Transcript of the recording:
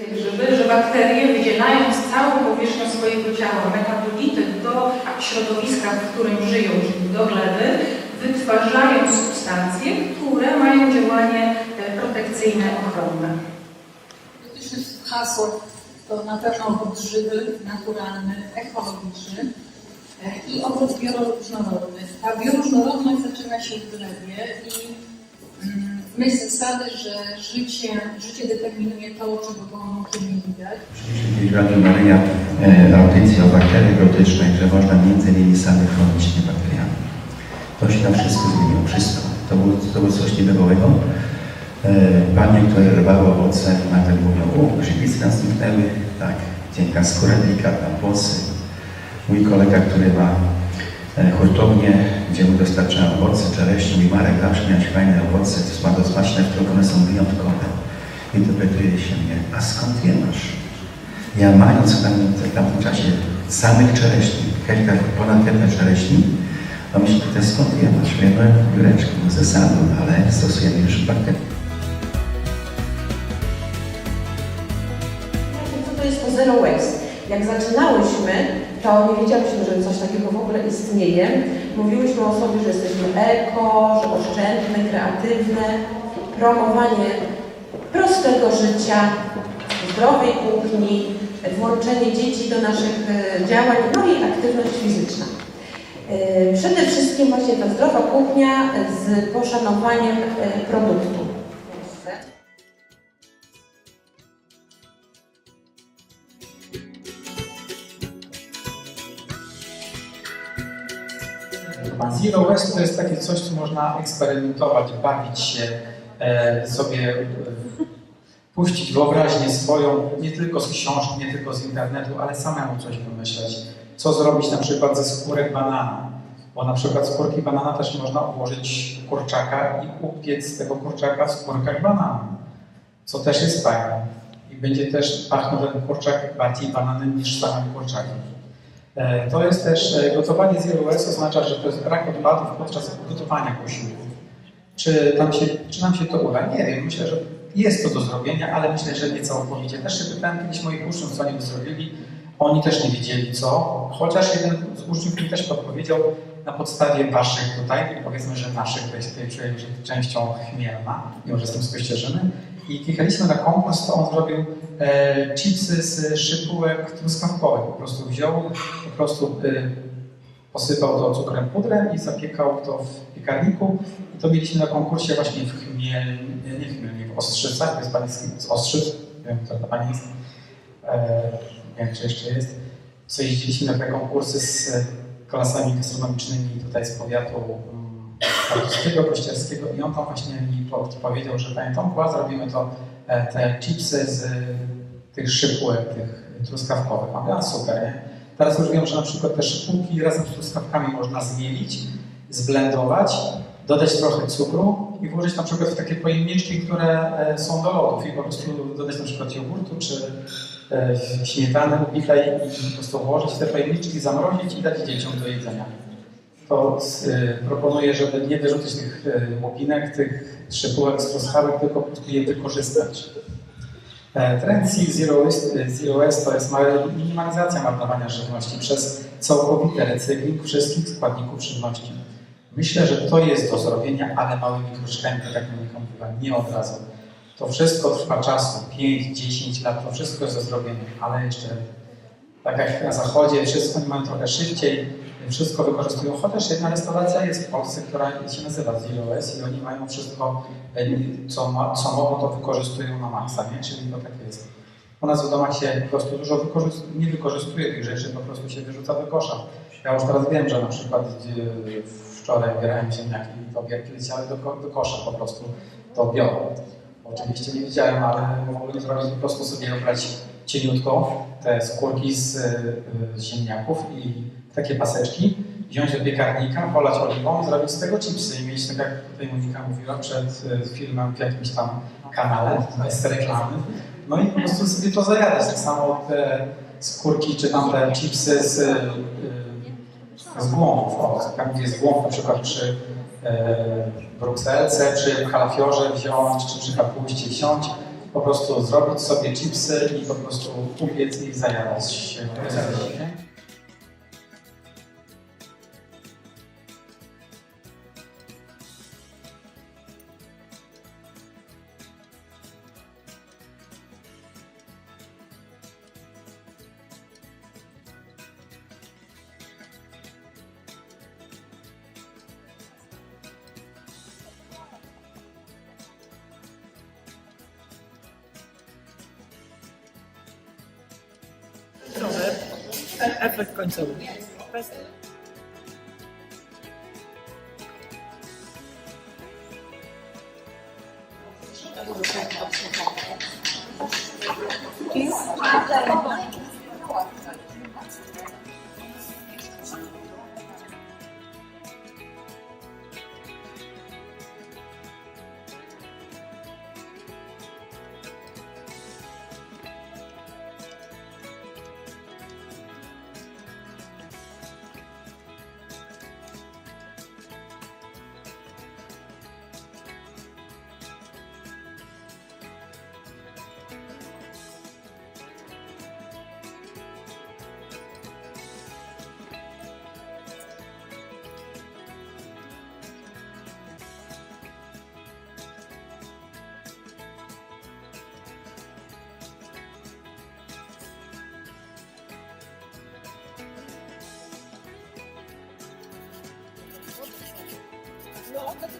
grzyby, że bakterie wydzielając całą powierzchnię swojego ciała metabolity do środowiska, w którym żyją, czyli do gleby, wytwarzają substancje, które mają działanie e, protekcyjne, ochronne. Polityczne hasło to na pewno grzyby naturalny, ekologiczny e, i ogród bioróżnorodny. Ta bioróżnorodność zaczyna się w glebie i mm, myśl zasady, że życie, życie determinuje to, czego okiem nie widać. Oczywiście Rady Maryja e, audycji o bakteriach biotycznych, że można między innymi same chronić tymi bakteriami. To się nam wszystko zmieniło, wszystko. To było, to było coś niebywałego. E, panie, które rwały owoce, nagle mówią, o, grzybicy nas zniknęły, tak, cienka skóra, delikatna włosy. Mój kolega, który ma e, hurtownię, gdzie mu dostarczałem owoce, czereśnie, mówi, Marek, zawsze miałeś fajne owoce, smaczne, w one są wyjątkowe. I dopytuje się mnie, a skąd je masz? Ja mając w tamtym, w tamtym czasie samych czereśni, hektar, ponad hektar czereśni, a myślę, to skąd je masz? Mówię, biureczki, no ze sadu, ale stosujemy już bakterie. Co to jest to zero waste? Jak zaczynałyśmy, to nie wiedziałyśmy, że coś takiego w ogóle istnieje. Mówiłyśmy o sobie, że jesteśmy eko, że oszczędne, kreatywne, promowanie prostego życia, zdrowej kuchni, włączenie dzieci do naszych e, działań, no i aktywność fizyczna. E, Przede wszystkim właśnie ta zdrowa kuchnia z poszanowaniem e, produktu. Zero Waste to jest takie coś, co można eksperymentować, bawić się, e, sobie puścić wyobraźnię swoją, nie tylko z książki, nie tylko z internetu, ale samemu coś wymyśleć. Co zrobić na przykład ze skórek banana, bo na przykład skórki banana też można ułożyć w kurczaka i upiec z tego kurczaka skórkach banana, co też jest fajne. I będzie też pachnął ten kurczak bardziej bananem niż samym kurczakiem. E, To jest też e, gotowanie Zero Waste oznacza, że to jest brak odpadów podczas gotowania posiłków. Czy, tam się, czy nam się to uda? Nie wiem. Myślę, że jest to do zrobienia, ale myślę, że nie całkowicie. Też się pytałem kiedyś moich uczniów, co oni by zrobili. Oni też nie wiedzieli co, chociaż jeden z uczniów mi też podpowiedział na podstawie waszych tutaj, powiedzmy, że naszych, to jest tutaj czuję, że częścią chmielna, mimo że jestem z Kościerzyny. I jechaliśmy na konkurs, to on zrobił e, chipsy z szypułek truskawkowych. Po prostu wziął, po prostu e, posypał to cukrem pudrem i zapiekał to w piekarniku. I to mieliśmy na konkursie właśnie w Chmiel, nie w Chmielnie, w Ostrzycach, to jest pani z, Ostrzyc, nie wiem, kto to pani jest, e, nie wiem, czy jeszcze jest. Co jeździliśmy na te konkursy z klasami gastronomicznymi tutaj z powiatu Tartuskiego, Kościerskiego i on tam właśnie mi powiedział, że panie Tomku, a zrobimy to e, te chipsy z tych szypułek, tych truskawkowych. A super, nie? Teraz już wiem, że na przykład te szypułki razem z truskawkami można zmielić, zblendować, dodać trochę cukru i włożyć na przykład w takie pojemniczki, które e, są do lodów i po prostu dodać na przykład jogurtu czy e, śmietany upichaj i po prostu włożyć te pojemniczki, zamrozić i dać dzieciom do jedzenia. To y, proponuję, żeby nie wyrzucać tych y, łopinek, tych szypułek z truskawek, tylko je wykorzystać. E, Trend Zero Waste, Zero Waste to jest minimalizacja marnowania żywności przez całkowity recykling wszystkich składników żywności. Myślę, że to jest do zrobienia, ale małymi kroczkami, tak jak Monika nie od razu. To wszystko trwa czasu, 5-10 lat, to wszystko jest do zrobienia, ale jeszcze tak jak na zachodzie, wszystko oni mają trochę szybciej, wszystko wykorzystują, chociaż jedna restauracja jest w Polsce, która się nazywa Zero Waste i oni mają wszystko, e, co, ma, co mogą, to wykorzystują na maksa, nie? Czyli to tak jest. U nas w domach się po prostu dużo wykorzyst- nie wykorzystuje tych rzeczy, po prostu się wyrzuca do kosza. Ja już teraz wiem, że na przykład e, wczoraj bierałem ziemniaki i to bierki leciały do, do kosza po prostu, to biorą. Oczywiście nie widziałem, ale mogłem zrobić po prostu sobie obrać cieniutko te skórki z y, y, ziemniaków i takie paseczki, wziąć do piekarnika, polać oliwą zrobić z tego chipsy. I mieć, tak jak tutaj Monika mówiła, przed y, filmem w jakimś tam kanale, bez reklamy. No i po prostu sobie to zajadać. Tak samo te skórki, czy tam te chipsy z, z głąbów. O, jak mówię, z głąb na przykład przy e, brukselce, przy kalafiorze wziąć, czy przy kapuście wziąć po prostu zrobić sobie chipsy i po prostu upiec i zajadać się. Zajadać się. efekt końcowy. Tak?